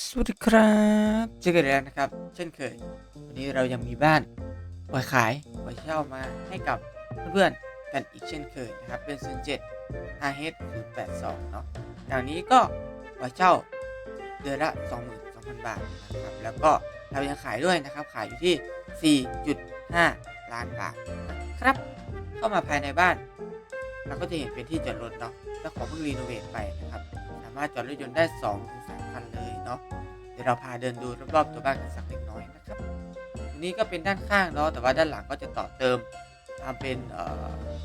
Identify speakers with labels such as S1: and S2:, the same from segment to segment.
S1: สวัสดีครับเจอกันแล้วนะครับ เช่นเคย วันนี้เรายังมีบ้านปล่อยขายปล่อยเช่ามาให้กับเพื่อนๆกันอีกเช่นเคยนะครับ เป็น 07 5 h 082เนาะอย่างนี้ก็ปล่อยเช่าเดือนละ 22,000 บาทนะครับแล้วก็เรายังขายด้วยนะครับ ขายอยู่ที่ 4.5 ล้านบาทนะครับ เข้ามาภายในบ้าน เราก็จะเห็นเป็นที่จอดรถเนาะเจ้าของเพิ่งรีโนเวทไปนะครับ สามารถจอดรถยนต์ได้ 2-3คันเลย เนาะเดี๋ยวเราพาเดินดูรอบๆตัวบ้านกันสักเล็กน้อยนะครับตรงนี้ก็เป็นด้านข้างเนาะแต่ว่าด้านหลังก็จะต่อเติมทำเป็น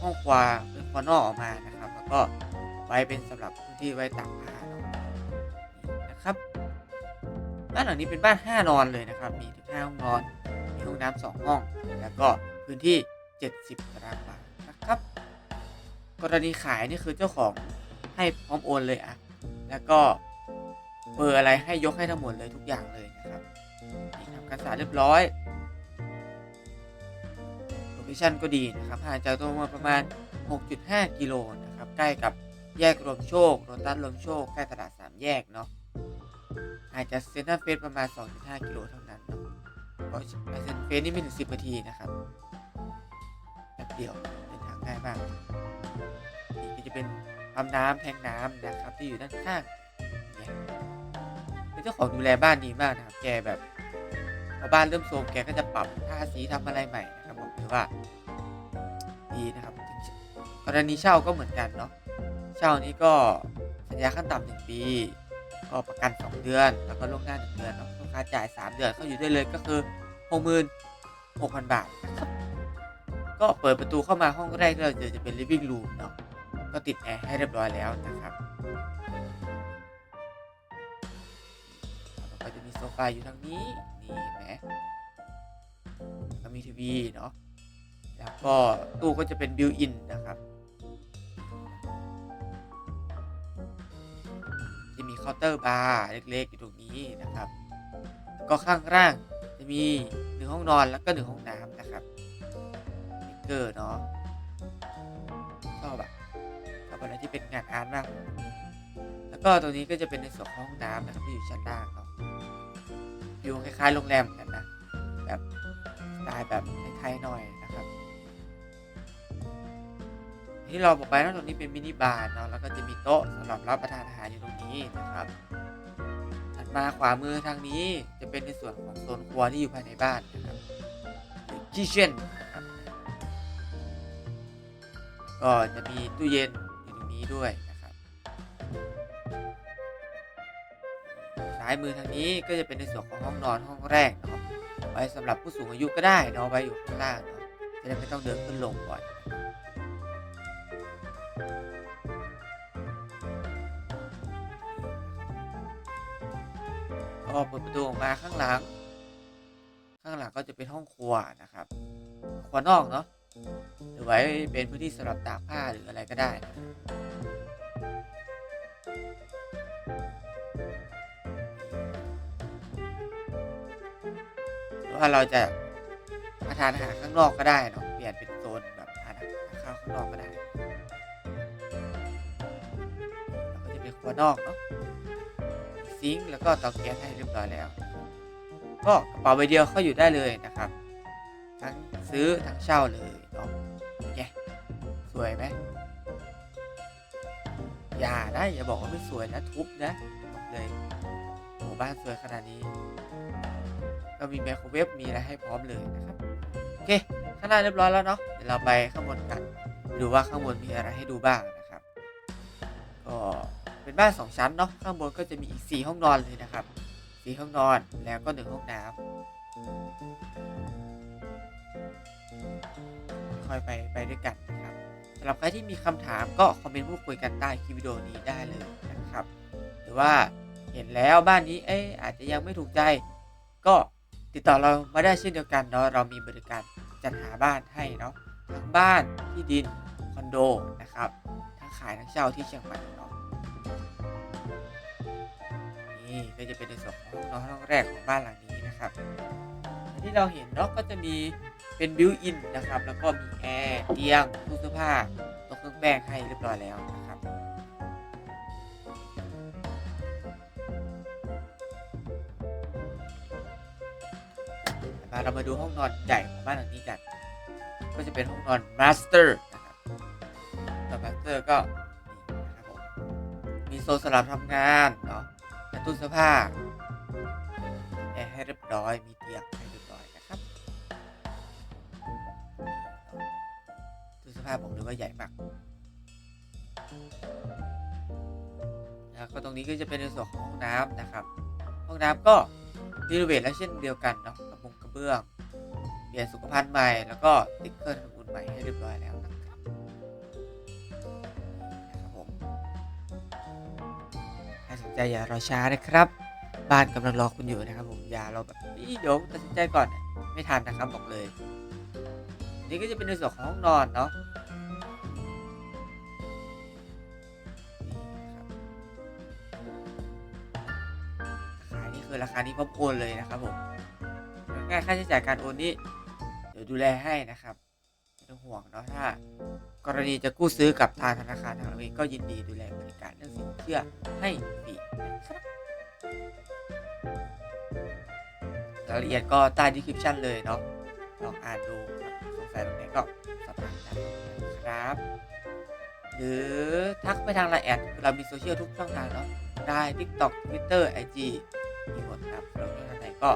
S1: ห้องครัวเป็นครัวนอออกมานะครับ แล้วก็ไว้เป็นสำหรับพื้นที่ไว้ตากผ้าเนาะนะครับบ้านหลังนี้เป็นบ้าน 5 นอนเลยนะครับ มีถึง5ห้องนอนมีห้องน้ำสองห้อง แล้วก็พื้นที่ 70 ตารางวานะครับ กรณีขายนี่คือเจ้าของให้พร้อมโอนเลยอะแล้วก็ เบอร์อะไรให้ยกให้ทั้งหมดเลยทุกอย่างเลยนะครับนี่ทำการสาเรียบร้อยโลเคชั่นก็ดีนะครับห่างจากตัวเมืองประมาณ 6.5 กิโลนะครับใกล้กับแยกรวมโชคโรตัสรวมโชคใกล้ตลาดสามแยกเนาะห่างจากเซ็นทรัลเฟสประมาณ 2.5 กิโลเท่านั้นเนาะก็ไปเซ็นทรัลเฟสนี่ไม่ถึง 10 นาทีนะครับแป๊บเดียวเดินทางง่ายมากนี่ก็จะเป็นปั๊มน้ำแทงน้ำนะครับที่อยู่ด้านข้าง เป็นเจ้าของดูแลบ้านดีมากนะครับ แกแบบพอบ้านเริ่มโทรมแกก็จะปรับทาสีทำอะไรใหม่นะครับบอกเลยว่าดีนะครับ กรณีเช่าก็เหมือนกันเนาะ เช่านี้ก็สัญญาขั้นต่ำหนึ่งปี ก็ประกัน 2 เดือน แล้วก็ล่วงหน้า 1 เดือนเนาะลูกค้าจ่าย 3 เดือนเข้าอยู่ได้เลยก็คือ66,000 บาทนะครับก็เปิดประตูเข้ามาห้องแรกที่เราเจอจะเป็น living room เนาะ ก็ติดแอร์ให้เรียบร้อยแล้วนะครับ มีโซฟาอยู่ทางนี้ นี่เห็นไหมก็มีทีวีเนาะ แล้วก็ตู้ก็จะเป็นบิวอินนะครับ จะมีเคาน์เตอร์บาร์เล็กๆอยู่ตรงนี้นะครับ แล้วก็ข้างล่างจะมีหนึ่งห้องนอนแล้วก็หนึ่งห้องน้ำนะครับเกอร์เนาะชอบอะชอบอะไรที่เป็นงานอาร์ตมาก แล้วก็ตรงนี้ก็จะเป็นในส่วนของห้องน้ำนะครับที่อยู่ชั้นล่างเนาะ อยู่คล้ายๆโรงแรมกันนะ แบบสไตล์แบบไทยๆหน่อยนะครับที่เราบอกไปนะตรงนี้เป็นมินิบาร์เนาะแล้วก็จะมีโต๊ะสำหรับรับประทานอาหารอยู่ตรงนี้นะครับ ถัดมาขวามือทางนี้จะเป็นในส่วนของโซนครัวที่อยู่ภายในบ้านนะครับหรือคิเช่นนะครับก็จะมีตู้เย็นอยู่ตรงนี้ด้วยนะายมือทางนี้ก็จะเป็นในส่วนของห้องนอนห้องแรกเนาะไว้สำหรับผู้สูงอายุก็ได้เนาะไว้อยู่ข้างล่างเนาะจะได้ไม่ต้องเดินขึ้นลงบ่อยก็เปิดประตูออกมาข้างหลัง ข้างหลังก็จะเป็นห้องครัวนะครับ ครัวนอกเนาะหรือไว้เป็นพื้นที่สำหรับตากผ้าหรืออะไรก็ได้นะ ว่าเราจะมาทานอาหารข้างนอกก็ได้เนาะเปลี่ยนเป็นโซนแบบทานอาหารข้าวข้างนอกก็ได้แล้วก็จะเป็นครัวนอกเนาะซิงค์แล้วก็เตาแก๊สให้เรียบร้อยแล้ว ก็กระเป๋าใบเดียวเข้าอยู่ได้เลยนะครับ ทั้งซื้อทั้งเช่าเลยเนาะแกสวยไหมอย่านะอย่าบอกว่าไม่สวยนะทุบนะบอกเลยโอ้บ้านสวยขนาดนี้ ก็มีไมโครเวฟมีอะไรให้พร้อมเลยนะครับโอเคข้างหน้าเรียบร้อยแล้วเนาะเดี๋ยวเราไปข้างบนกันดูว่าข้างบนมีอะไรให้ดูบ้างนะครับก็เป็นบ้านสองชั้นเนาะข้างบนก็จะมีอีกสี่ห้องนอนเลยนะครับสี่ห้องนอนแล้วก็หนึ่งห้องน้ำค่อยไปไปด้วยกันนะครับสำหรับใครที่มีคำถามก็คอมเมนต์พูดคุยกันใต้คลิปวิดีโอนี้ได้เลยนะครับ หรือว่าเห็นแล้วบ้านนี้เอ๊ะอาจจะยังไม่ถูกใจก็ ติดต่อเรามาได้เช่นเดียวกันเนาะเรามีบริการจัดหาบ้านให้เนาะทั้งบ้านที่ดินคอนโดนะครับทั้งขายทั้งเช่าที่เชียงใหม่เนาะนี่ก็จะเป็นในส่วนของห้องนอนห้องแรกของบ้านหลังนี้นะครับที่เราเห็นเนาะก็จะมีเป็นบิวอินนะครับ แล้วก็มีแอร์เตียงตู้เสื้อผ้าต๊ะเครื่องแป้งให้เรียบร้อยแล้ว เรามาดูห้องนอนใหญ่ของบ้านหลังนี้กัน ก็จะเป็นห้องนอนมาสเตอร์นะครับนอมาสเตอร์ก็นะครับผมมีโซนสำหรับทำงานเนาะและตู้เสื้อผ้าแอร์ให้เรียบร้อย มีเตียงให้เรียบร้อยนะครับตู้เสื้อผ้าผมเลยว่าใหญ่มากแล้วก็ตรงนี้ก็จะเป็นในส่วนของห้องน้ำนะครับ ห้องน้ำก็รีโนเวทแล้วเช่นเดียวกันเนาะ เบื้อง เปลี่ยนสุขภัณฑ์ใหม่ แล้วก็ติ๊กเกอร์ทำอุ่นใหม่ให้เรียบร้อยแล้วนะครับนะครับผมถ้าสนใจอย่ารอช้านะครับ บ้านกำลังรอคุณอยู่นะครับผมอย่ารอแบบอีเดี๋ยวตัดสินใจก่อนไม่ทันนะครับบอกเลย นี่ก็จะเป็นในส่วนของห้องนอนเนาะราคานี่คือราคานี้พร้อมโอนเลยนะครับผม ง่ายค่าใช้จ่ายการโอนนี่เดี๋ยวดูแลให้นะครับไม่ต้องห่วงเนาะถ้า กรณีจะกู้ซื้อกับทางธนาคารทางเราเองก็ยินดีดูแลบริการเรื่องสินเชื่อให้ฟรีนะครับรายละเอียดก็ใต้ดีคริปชั่นเลยเนาะลองอ่านดูครับสงสัยตรงไหนก็สอบถามได้นะครับ หรือทักไปทางไลน์แอดเรามีโซเชียลทุกช่องทางเนาะได้ TikTok Twitter IG มีหมดครับเราที่ทางไหนก็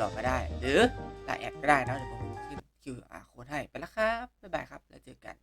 S1: ต่อมาได้ หรือไลน์แอดก็ได้นะเดี๋ยวผมขึ้น QR โค้ดให้ไปแล้วครับ บ๊ายบายครับ แล้วเจอกัน